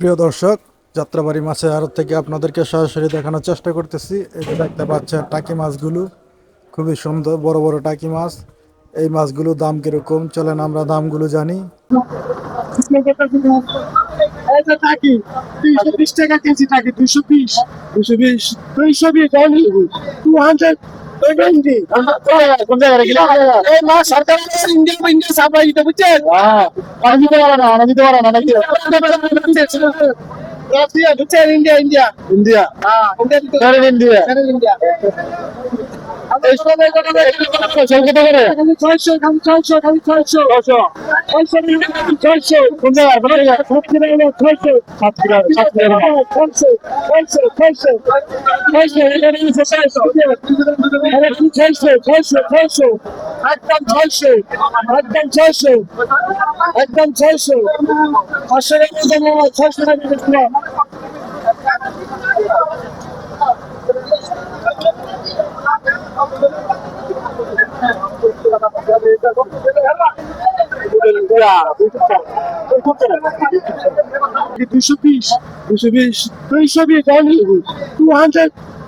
প্রিয় দর্শক, যাত্রাবাড়ি মাছের আড়ত থেকে আপনাদেরকে সরাসরি দেখানোর চেষ্টা করতেছি। এই যে দেখতে পাচ্ছেন, টাকি মাছগুলো খুবই সুন্দর, বড় বড় টাকি মাছ। এই মাছগুলো দাম কীরকম? চলেন আমরা দামগুলো জানি। টাকি কেজি টাকি দুইশো বিশ দুইশো বিশ দুইশো বিশ। অনলি টু হান্ড্রেড টোয়েন্টি কোন জায়গায় গেলে এই মাছ সরকার India India India India India ছয়শো? একদম ছয়শো একদম ছয়শো একদম ছয়শো পাঁচশো টাকা ছয়শো টাকা দুশো বিশ দুশো বিশ দুইশো বিশ টু হান্ড্রেড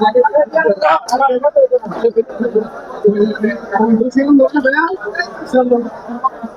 Thank you.